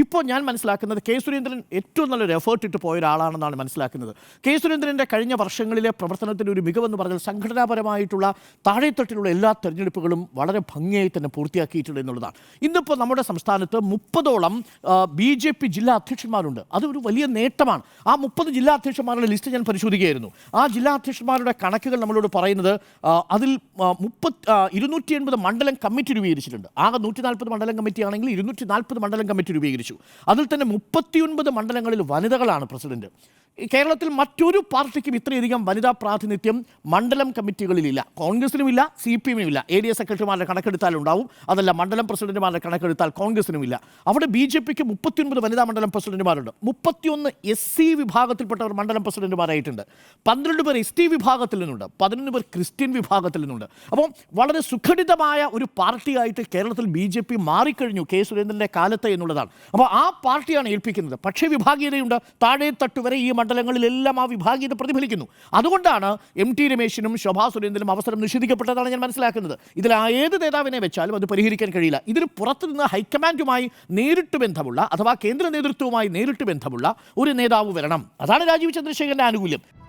ഇപ്പോൾ ഞാൻ മനസ്സിലാക്കുന്നത് കെ സുരേന്ദ്രൻ ഏറ്റവും നല്ലൊരു എഫേർട്ട് ഇട്ട് പോയ ഒരാളാണെന്നാണ് മനസ്സിലാക്കുന്നത്. കെ സുരേന്ദ്രന്റെ കഴിഞ്ഞ വർഷങ്ങളിലെ പ്രവർത്തനത്തിന്റെ ഒരു മികവെന്ന് പറഞ്ഞാൽ സംഘടനാപരമായിട്ടുള്ള താഴെത്തട്ടിലുള്ള എല്ലാ തെരഞ്ഞെടുപ്പുകളും വളരെ ഭംഗിയായി തന്നെ പൂർത്തിയാക്കിയിട്ടുണ്ട് എന്നുള്ളതാണ്. ഇന്നിപ്പോൾ നമ്മുടെ സംസ്ഥാനത്ത് മുപ്പതോളം ബി ജെ പി ജില്ലാ അധ്യക്ഷന്മാരുണ്ട്. അതൊരു വലിയ നേട്ടമാണ്. ആ മുപ്പത് ജില്ലാ അധ്യക്ഷന്മാരുടെ ലിസ്റ്റ് ഞാൻ പരിശോധിക്കുകയായിരുന്നു. ആ ജില്ലാ അധ്യക്ഷന്മാരുടെ കണക്കുകൾ നമ്മളോട് പറയുന്നത് അതിൽ മുപ്പത് ഇരുന്നൂറ്റി എൺപത് മണ്ഡലം കമ്മിറ്റി രൂപീകരിച്ചിട്ടുണ്ട്. ആകെ നൂറ്റി നാൽപ്പത് മണ്ഡലം കമ്മിറ്റി ആണെങ്കിൽ ഇരുന്നൂറ്റി നാൽപ്പത് മണ്ഡലം കമ്മിറ്റി രൂപീകരിച്ചു. അതിൽ തന്നെ മുപ്പത്തിയൊൻപത് മണ്ഡലങ്ങളിൽ വനിതകളാണ് പ്രസിഡന്റ്. കേരളത്തിൽ മറ്റൊരു പാർട്ടിക്കും ഇത്രയധികം വനിതാ പ്രാതിനിധ്യം മണ്ഡലം കമ്മിറ്റികളിലില്ല. കോൺഗ്രസിനുമില്ല സി പി എമ്മിനുമില്ല. എ ഡി എസ് സെക്രട്ടറിമാരുടെ കണക്കെടുത്താൽ ഉണ്ടാവും അതല്ല മണ്ഡലം പ്രസിഡന്റുമാരുടെ കണക്കെടുത്താൽ കോൺഗ്രസിനുമില്ല. അവിടെ ബി ജെ പിക്ക് മുപ്പത്തിയൊൻപത് വനിതാ മണ്ഡലം പ്രസിഡന്റുമാരുണ്ട്. മുപ്പത്തിയൊന്ന് എസ് സി വിഭാഗത്തിൽപ്പെട്ടവർ മണ്ഡലം പ്രസിഡന്റുമാരായിട്ടുണ്ട്. പന്ത്രണ്ട് പേർ എസ് ടി വിഭാഗത്തിൽ നിന്നുണ്ട്. പതിനൊന്ന് പേർ ക്രിസ്ത്യൻ വിഭാഗത്തിൽ നിന്നുണ്ട്. അപ്പോൾ വളരെ സുഘടിതമായ ഒരു പാർട്ടിയായിട്ട് കേരളത്തിൽ ബി ജെ പി മാറിക്കഴിഞ്ഞു കെ സുരേന്ദ്രന്റെ കാലത്ത് എന്നുള്ളതാണ്. അപ്പോൾ ആ പാർട്ടിയാണ് ഏൽപ്പിക്കുന്നത്. പക്ഷേ വിഭാഗീയതയുണ്ട്. താഴെ തട്ട് വരെ ഈ മണ്ഡലങ്ങളിലെല്ലാം ആ വിഭാഗീയത പ്രതിഫലിക്കുന്നു. അതുകൊണ്ടാണ് എം ടി രമേശിനും ശോഭാ സുരേന്ദ്രനും അവസരം നിഷേധിക്കപ്പെട്ടതാണ് ഞാൻ മനസ്സിലാക്കുന്നത്. ഇതിൽ ആ ഏത് നേതാവിനെ വെച്ചാലും അത് പരിഹരിക്കാൻ കഴിയില്ല. ഇതിന് പുറത്തു നിന്ന് ഹൈക്കമാൻഡുമായി നേരിട്ട് ബന്ധമുള്ള അഥവാ കേന്ദ്ര നേതൃത്വവുമായി നേരിട്ട് ബന്ധമുള്ള ഒരു നേതാവ് വരണം. അതാണ് രാജീവ് ചന്ദ്രശേഖരന്റെ ആനുകൂല്യം.